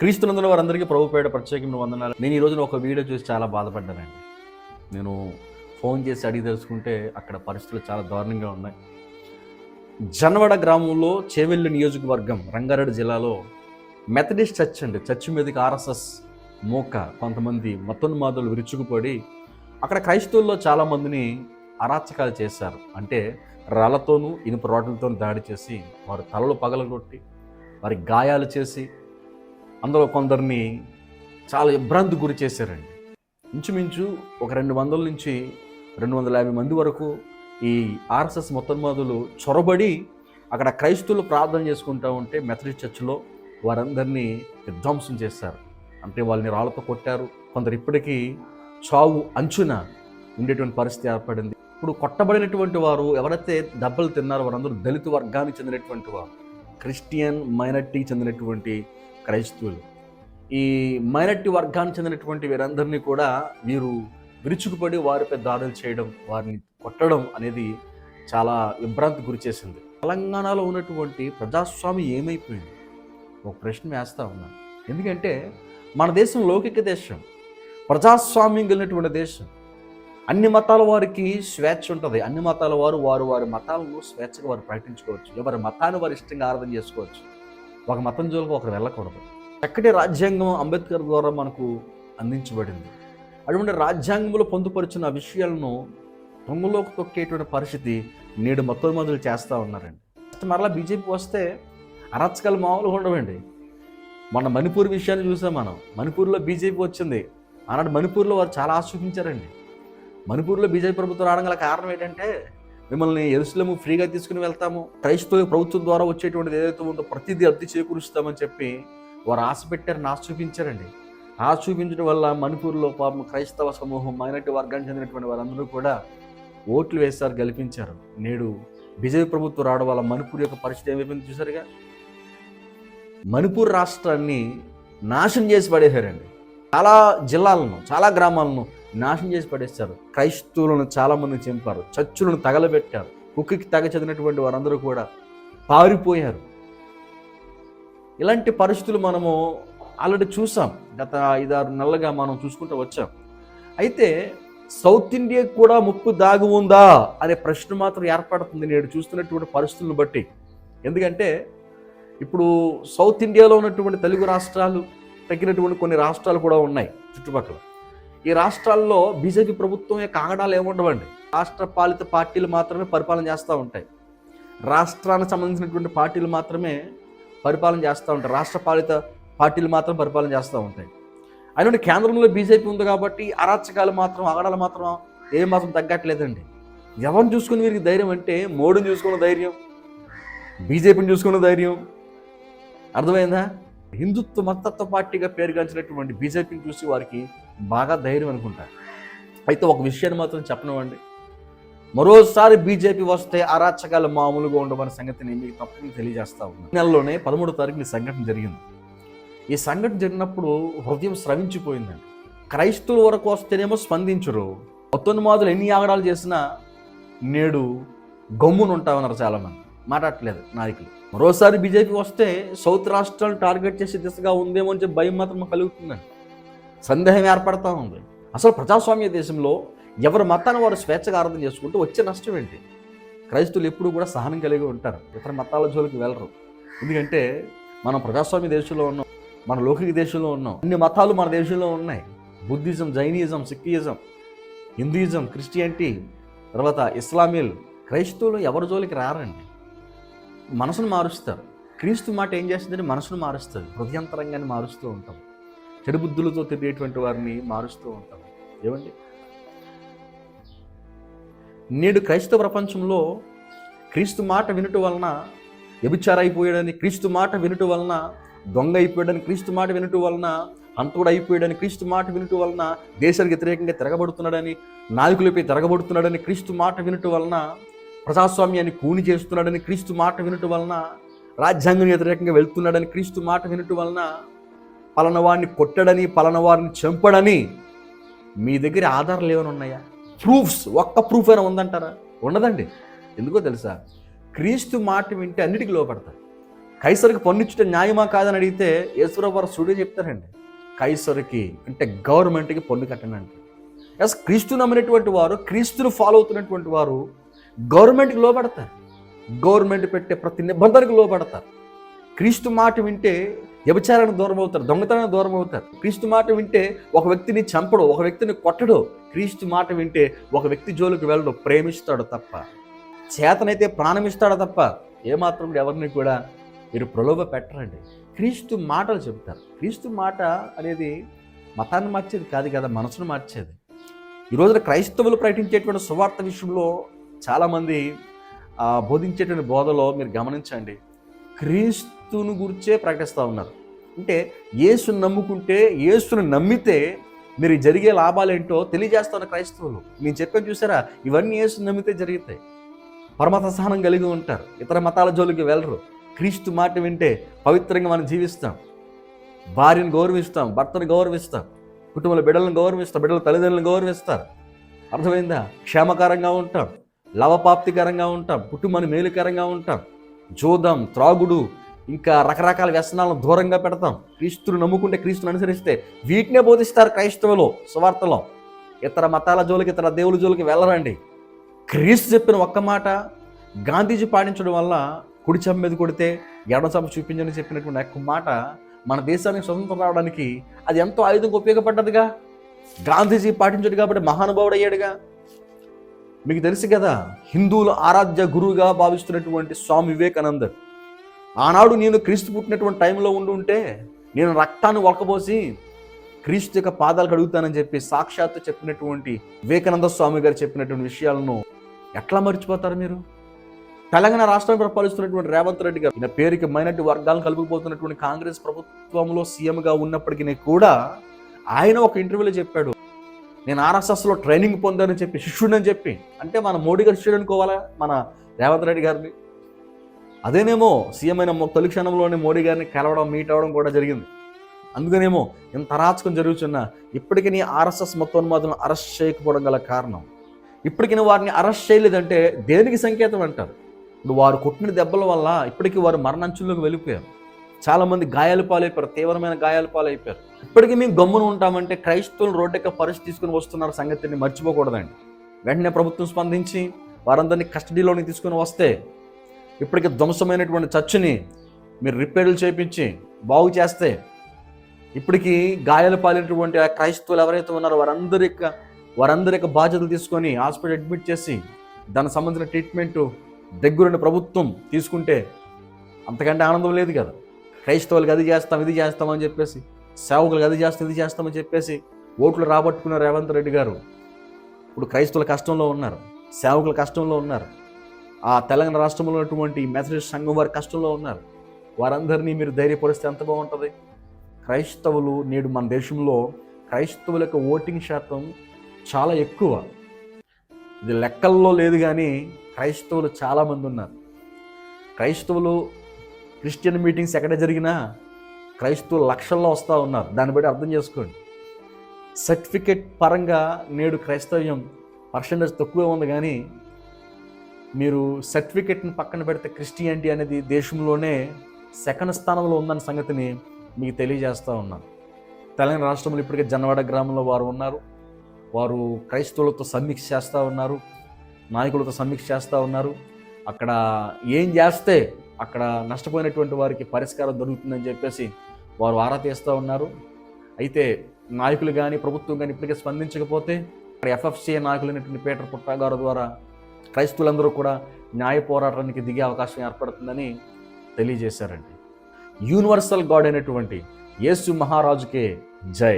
క్రీస్తునందున వారందరికీ ప్రభు పేడ ప్రత్యేకమైన వందనాలు. నేను ఈ రోజున ఒక వీడియో చూసి చాలా బాధపడ్డానండి. నేను ఫోన్ చేసి అడిగి తెలుసుకుంటే అక్కడ పరిస్థితులు చాలా దారుణంగా ఉన్నాయి. జనవడ గ్రామంలో చేవెల్లి నియోజకవర్గం రంగారెడ్డి జిల్లాలో మెథడిస్ట్ చర్చ్ అండి. చర్చ్ మీదకి ఆర్ఎస్ఎస్ మోక కొంతమంది మతోన్మాదులు విరుచుకుపడి అక్కడ క్రైస్తవుల్లో చాలామందిని అరాచకాలు చేశారు. అంటే రాళ్ళతోనూ ఇనుప రోడ్లతోనూ దాడి చేసి వారి తలలు పగలగొట్టి వారి గాయాలు చేసి అందులో కొందరిని చాలా ఇబ్బంది గురి చేశారండి. ఇంచుమించు ఒక రెండు వందల నుంచి రెండు వందల యాభై మంది వరకు ఈ ఆర్ఎస్ఎస్ మొత్తమాదులు చొరబడి అక్కడ క్రైస్తవులు ప్రార్థన చేసుకుంటూ ఉంటే మెథడిస్ట్ చర్చిలో వారందరినీ విధ్వంసం చేశారు. అంటే వాళ్ళని రాళ్ళతో కొట్టారు. కొందరు ఇప్పటికీ చావు అంచున ఉండేటువంటి పరిస్థితి ఏర్పడింది. ఇప్పుడు కొట్టబడినటువంటి వారు ఎవరైతే దెబ్బలు తిన్నారో వారందరూ దళిత వర్గానికి చెందినటువంటి వారు క్రిస్టియన్ మైనార్టీకి చెందినటువంటి క్రైస్తవులు. ఈ మైనార్టీ వర్గానికి చెందినటువంటి వీరందరినీ కూడా వీరు విరుచుకుపడి వారిపై దాడులు చేయడం వారిని కొట్టడం అనేది చాలా విభ్రాంతి గురి చేసింది తెలంగాణలో ఉన్నటువంటి ప్రజాస్వామ్యం ఏమైపోయింది? ఒక ప్రశ్న వేస్తా ఉన్నాను ఎందుకంటే మన దేశం లౌకిక దేశం ప్రజాస్వామ్యం కలిగినటువంటి దేశం. అన్ని మతాల వారికి స్వేచ్ఛ ఉంటుంది. అన్ని మతాల వారు వారు వారి మతాలను స్వేచ్ఛగా వారు ప్రకటించుకోవచ్చు. ఎవరి మతాన్ని వారు ఇష్టంగా ఆరాధన చేసుకోవచ్చు. ఒక మతం జోలికి ఒకరు వెళ్ళకూడదు. చక్కటి రాజ్యాంగం అంబేద్కర్ ద్వారా మనకు అందించబడింది. అటువంటి రాజ్యాంగంలో పొందుపరిచిన విషయాలను తొంగలోకి తొక్కేటువంటి పరిస్థితి నేడు మొత్తం చేస్తూ ఉన్నారండి. మరలా బీజేపీ వస్తే అరచకాలు మామూలుగా ఉండవండి. మొన్న మణిపూర్ విషయాన్ని చూసాం మనం. మణిపూర్లో బీజేపీ వచ్చింది. ఆనాడు మణిపూర్లో వారు చాలా ఆశ చూపించారండి. మణిపూర్లో బీజేపీ ప్రభుత్వం రావడం గల కారణం ఏంటంటే మిమ్మల్ని ఎరుసలము ఫ్రీగా తీసుకుని వెళ్తాము. క్రైస్తవ ప్రభుత్వం ద్వారా వచ్చేటువంటిది ఏదైతే ఉందో ప్రతిదీ అద్దె చేకూరుస్తామని చెప్పి వారు ఆశ పెట్టారు నాశ చూపించారండి. ఆశ చూపించడం వల్ల మణిపూర్లో పాపం క్రైస్తవ సమూహం మైనార్టీ వర్గానికి చెందినటువంటి వారందరూ కూడా ఓట్లు వేశారు గెలిపించారు. నేడు బీజేపీ ప్రభుత్వం రావడం వల్ల మణిపూర్ యొక్క పరిస్థితి ఏమైపోయింది చూసారుగా మణిపూర్ రాష్ట్రాన్ని నాశనం చేసి పడేశారండి. చాలా జిల్లాలను చాలా గ్రామాలను నాశనం చేసి పడేస్తారు క్రైస్తవులను చాలామంది చంపారు. చచ్చులను తగలబెట్టారు. కుక్కికి తగ చదివినటువంటి వారందరూ కూడా పారిపోయారు. ఇలాంటి పరిస్థితులు మనము ఆల్రెడీ చూసాం. గత ఐదారు నెలలుగా మనం చూసుకుంటూ వచ్చాం. అయితే సౌత్ ఇండియాకి కూడా ముప్పు దాగి ఉందా అనే ప్రశ్న మాత్రం ఏర్పడుతుంది నేడు చూస్తున్నటువంటి పరిస్థితులను బట్టి. ఎందుకంటే ఇప్పుడు సౌత్ ఇండియాలో ఉన్నటువంటి తెలుగు రాష్ట్రాలు తగ్గినటువంటి కొన్ని రాష్ట్రాలు కూడా ఉన్నాయి చుట్టుపక్కల. ఈ రాష్ట్రాల్లో బీజేపీ ప్రభుత్వం యొక్క ఆగడాలు ఏముండవండి రాష్ట్ర పాలిత పార్టీలు మాత్రమే పరిపాలన చేస్తూ ఉంటాయి. రాష్ట్రానికి సంబంధించినటువంటి పార్టీలు మాత్రమే పరిపాలన చేస్తూ ఉంటాయి. రాష్ట్ర పాలిత పార్టీలు మాత్రం పరిపాలన చేస్తూ ఉంటాయి. అయినా కేంద్రంలో బీజేపీ ఉంది కాబట్టి అరాచకాలు మాత్రం ఆగడాలు మాత్రం ఏం మాత్రం తగ్గట్లేదండి. ఎవరిని చూసుకుని వీరికి ధైర్యం అంటే మోడీని చూసుకున్న ధైర్యం బీజేపీని చూసుకున్న ధైర్యం. అర్థమైందా? హిందుత్వ మతత్వ పార్టీగా పేరుగాంచినటువంటి బీజేపీని చూసి వారికి బాగా ధైర్యం అనుకుంటారు అయితే ఒక విషయాన్ని మాత్రం చెప్పనివ్వండి. మరోసారి బీజేపీ వస్తే అరాచకాలు మామూలుగా ఉండవన్న సంగతిని మీకు తప్పని తెలియజేస్తా ఉన్నాను ఈ నెలలోనే పదమూడో తారీఖు ఈ సంఘటన జరిగింది. ఈ సంఘటన జరిగినప్పుడు హృదయం స్రవించిపోయిందండి. క్రైస్తవుల వరకు వస్తేనేమో స్పందించరు. మొత్తోన్మాదులు ఎన్ని ఆగడాలు చేసినా నేడు గమ్మున ఉంటామన్నారు చాలామంది. మాట్లాడట్లేదు నాయకులు. మరోసారి బీజేపీ వస్తే సౌత్ రాష్ట్రాలు టార్గెట్ చేసే దిశగా ఉందేమో అని చెప్పి భయం మాత్రం కలుగుతుందండి. సందేహం ఏర్పడతా ఉంది. అసలు ప్రజాస్వామ్య దేశంలో ఎవరి మతాన్ని వారు స్వేచ్ఛగా ఆరాధన చేసుకుంటూ వచ్చే నష్టం ఏంటి? క్రైస్తువులు ఎప్పుడు కూడా సహనం కలిగి ఉంటారు. ఇతర మతాల జోలికి వెళ్ళరు ఎందుకంటే మనం ప్రజాస్వామ్య దేశంలో ఉన్నాం మన లౌకిక దేశంలో ఉన్నాం అన్ని మతాలు మన దేశంలో ఉన్నాయి. Buddhism Jainism Sikhism Hinduism Christianity తర్వాత ఇస్లామీలు క్రైస్తవులు ఎవరి జోలికి రారండి? మనసును మారుస్తారు. క్రీస్తు మాట ఏం చేస్తుందంటే మనసును మారుస్తుంది. హృదయంతరంగాన్ని మారుస్తూ ఉంటాం. చెడు బుద్ధులతో తిరిగేటువంటి వారిని మారుస్తూ ఉంటాం. ఏమండి? నేడు క్రైస్తవ ప్రపంచంలో క్రీస్తు మాట వినుట వలన వ్యభిచారైపోయాడని క్రీస్తు మాట వినుట వలన దొంగ అయిపోయాడని క్రీస్తు మాట వినుట వలన అంతుడు అయిపోయాడని క్రీస్తు మాట వినుట వలన దేశానికి వ్యతిరేకంగా తిరగబడుతున్నాడని నాయకులపై తిరగబడుతున్నాడని క్రీస్తు మాట వినుట వలన ప్రజాస్వామ్యాన్ని కూని చేస్తున్నాడని క్రీస్తు మాట వినుట వలన రాజ్యాంగం వ్యతిరేకంగా వెళ్తున్నాడని క్రీస్తు మాట వినుట వలన పలనవాడిని కొట్టడని పలనవారిని చంపడని మీ దగ్గర ఆధారాలు ఏమైనా ఉన్నాయా? ప్రూఫ్స్ ఒక్క ప్రూఫ్ అయినా ఉందంటారా? ఉండదండి. ఎందుకో తెలుసా? క్రీస్తు మాట వింటే అన్నిటికీ లోపడతారు కైసరికి పన్నుచ్చుట న్యాయమా కాదని అడిగితే యేసురావు వారు సుడే చెప్తారండి. కైసరికి అంటే గవర్నమెంట్కి పన్ను కట్టనండి. ఎస్ క్రీస్తు నమ్మినటువంటి వారు క్రీస్తును ఫాలో అవుతున్నటువంటి వారు గవర్నమెంట్కి లోపడతారు గవర్నమెంట్ పెట్టే ప్రతి నిబంధనకు లోపడతారు క్రీస్తు మాట వింటే వ్యభిచారానికి దూరం అవుతారు దొంగతనానికి దూరం అవుతారు క్రీస్తు మాట వింటే ఒక వ్యక్తిని చంపడు ఒక వ్యక్తిని కొట్టడు. క్రీస్తు మాట వింటే ఒక వ్యక్తి జోలికి వెళ్ళడు ప్రేమిస్తాడు తప్ప. చేతనైతే ప్రాణమిస్తాడు తప్ప. ఏమాత్రం ఎవరిని కూడా మీరు ప్రలోభ పెట్టరండి. క్రీస్తు మాటలు చెబుతారు. క్రీస్తు మాట అనేది మతాన్ని మార్చేది కాదు కదా మనసును మార్చేది. ఈ రోజున క్రైస్తవులు ప్రకటించేటువంటి సువార్త విషయంలో చాలామంది బోధించేటువంటి బోధలో మీరు గమనించండి. క్రీస్తు క్రీస్తును గురించే ప్రకటిస్తూ ఉన్నారు. అంటే యేసును నమ్ముకుంటే యేసును నమ్మితే మీరు జరిగే లాభాలేంటో తెలియజేస్తున్న క్రైస్తవులు. నేను చెప్పాను చూసారా? ఇవన్నీ యేసును నమ్మితే జరుగుతాయి. పరమత సహనం కలిగి ఉంటారు. ఇతర మతాల జోలికి వెళ్ళరు. క్రీస్తు మాట వింటే పవిత్రంగా మనం జీవిస్తాం. భార్యను గౌరవిస్తాం భర్తను గౌరవిస్తాం కుటుంబంలో బిడ్డలను గౌరవిస్తాం బిడ్డల తల్లిదండ్రులను గౌరవిస్తారు అర్థమైందా? క్షేమకరంగా ఉంటాం. లవపాప్తికరంగా ఉంటాం. కుటుంబాన్ని మేలుకరంగా ఉంటాం. జోదం త్రాగుడు ఇంకా రకరకాల వ్యసనాలను దూరంగా పెడతాం. క్రీస్తును నమ్ముకుంటే క్రీస్తుని అనుసరిస్తే వీటినే బోధిస్తారు క్రైస్తవులు సువార్తలో. ఇతర మతాల జోలికి ఇతర దేవుల జోలికి వెళ్ళరండి. క్రీస్తు చెప్పిన ఒక్క మాట గాంధీజీ పాటించడం వల్ల కుడి చెంప మీద కొడితే ఎడమ చెంప చూపించని చెప్పినటువంటి ఒక్క మాట మన దేశానికి స్వతంత్రం రావడానికి అది ఎంతో ఆయుధంగా ఉపయోగపడ్డదిగా. గాంధీజీ పాటించాడు కాబట్టి మహానుభావుడు అయ్యాడుగా. మీకు తెలుసు కదా హిందువుల ఆరాధ్య గురువుగా భావిస్తున్నటువంటి స్వామి వివేకానందర్. ఆనాడు నేను క్రీస్తు పుట్టినటువంటి టైంలో ఉండి ఉంటే నేను రక్తాన్ని ఒలకబోసి క్రీస్తు యొక్క పాదాలు కడుగుతానని చెప్పి సాక్షాత్తు చెప్పినటువంటి వివేకానంద స్వామి గారు చెప్పినటువంటి విషయాలను ఎట్లా మర్చిపోతారు మీరు? తెలంగాణ రాష్ట్రం పరిపాలిస్తున్నటువంటి రేవంత్ రెడ్డి గారు ఈయన పేరుకి మైనార్టీ వర్గాలను కలుపుకుపోతున్నటువంటి కాంగ్రెస్ ప్రభుత్వంలో సీఎంగా ఉన్నప్పటికీ కూడా ఆయన ఒక ఇంటర్వ్యూలో చెప్పాడు నేను ఆర్ఎస్ఎస్లో ట్రైనింగ్ పొందానని చెప్పి శిష్యుడని చెప్పి. అంటే మన మోడీ గారు శిష్యుడు అనుకోవాలా మన రేవంత్ రెడ్డి గారిని? అదేనేమో సీఎం అయిన తొలి క్షణంలోనే మోడీ గారిని కలవడం మీట్ అవ్వడం కూడా జరిగింది. అందుకనేమో ఇంత అరాచకం జరుగుతున్నా ఇప్పటికీ నీ ఆర్ఎస్ఎస్ మొత్తోన్మాదులను అరెస్ట్ చేయకపోవడం గల కారణం. ఇప్పటికీ వారిని అరెస్ట్ చేయలేదంటే దేనికి సంకేతం అంటారు? ఇప్పుడు వారు కొట్టిన దెబ్బల వల్ల ఇప్పటికీ వారు మరణంచుల్లోకి వెళ్ళిపోయారు. చాలామంది గాయాలు పాలైపోయారు తీవ్రమైన గాయాలు పాలైపోయారు. ఇప్పటికీ మేము గమ్మున ఉంటామంటే క్రైస్తవులు రోడ్డెక్క పరిస్థితి తీసుకుని వస్తున్నారు సంగతిని మర్చిపోకూడదండి. వెంటనే ప్రభుత్వం స్పందించి వారందరినీ కస్టడీలోనికి తీసుకుని వస్తే ఇప్పటికి ధ్వంసమైనటువంటి చర్చిని మీరు రిపేర్లు చేయించి బాగు చేస్తే ఇప్పటికీ గాయాలు పాలినటువంటి ఆ క్రైస్తవులు ఎవరైతే ఉన్నారో వారందరి యొక్క వారందరి యొక్క బాధ్యతలు తీసుకొని హాస్పిటల్ అడ్మిట్ చేసి దానికి సంబంధించిన ట్రీట్మెంట్ దగ్గరున్న ప్రభుత్వం తీసుకుంటే అంతకంటే ఆనందం లేదు కదా. క్రైస్తవులకు అది చేస్తాం ఇది చేస్తామని చెప్పేసి సేవకులకు అది చేస్తాం ఇది చేస్తామని చెప్పేసి ఓట్లు రాబట్టుకున్న రేవంత్ రెడ్డి గారు ఇప్పుడు క్రైస్తవుల కష్టంలో ఉన్నారు సేవకుల కష్టంలో ఉన్నారు. ఆ తెలంగాణ రాష్ట్రంలో ఉన్నటువంటి మెథడిస్ట్ సంఘం వారి కష్టంలో ఉన్నారు. వారందరినీ మీరు ధైర్యపరిస్తే ఎంత బాగుంటుంది? క్రైస్తవులు నేడు మన దేశంలో క్రైస్తవుల యొక్క ఓటింగ్ శాతం చాలా ఎక్కువ. ఇది లెక్కల్లో లేదు కానీ క్రైస్తవులు చాలామంది ఉన్నారు. క్రైస్తవులు క్రిస్టియన్ మీటింగ్స్ ఎక్కడ జరిగినా క్రైస్తవులు లక్షల్లో వస్తూ ఉన్నారు. దాన్ని బట్టి అర్థం చేసుకోండి. సర్టిఫికేట్ పరంగా నేడు క్రైస్తవ్యం పర్సంటేజ్ తక్కువే ఉంది కానీ మీరు సర్టిఫికెట్ని పక్కన పెడితే క్రిస్టియానిటీ అనేది దేశంలోనే సెకండ్ స్థానంలో ఉందన్న సంగతిని మీకు తెలియజేస్తూ ఉన్నాను తెలంగాణ రాష్ట్రంలో ఇప్పటికే జనవాడ గ్రామంలో వారు ఉన్నారు. వారు క్రైస్తవులతో సమీక్ష చేస్తూ ఉన్నారు. నాయకులతో సమీక్ష చేస్తూ ఉన్నారు. అక్కడ ఏం చేస్తే అక్కడ నష్టపోయినటువంటి వారికి పరిష్కారం దొరుకుతుందని చెప్పేసి వారు ఆరా తీస్తూ ఉన్నారు. అయితే నాయకులు కానీ ప్రభుత్వం కానీ ఇప్పటికే స్పందించకపోతే అక్కడ ఎఫ్ఎఫ్సిఏ నాయకులైనటువంటి పీటర్ పుట్టా గారు ద్వారా క్రైస్తవులందరూ కూడా న్యాయ పోరాటానికి దిగే అవకాశం ఏర్పడుతుందని తెలియజేశారండి. యూనివర్సల్ గాడ్ అయినటువంటి యేసు మహారాజుకే జై.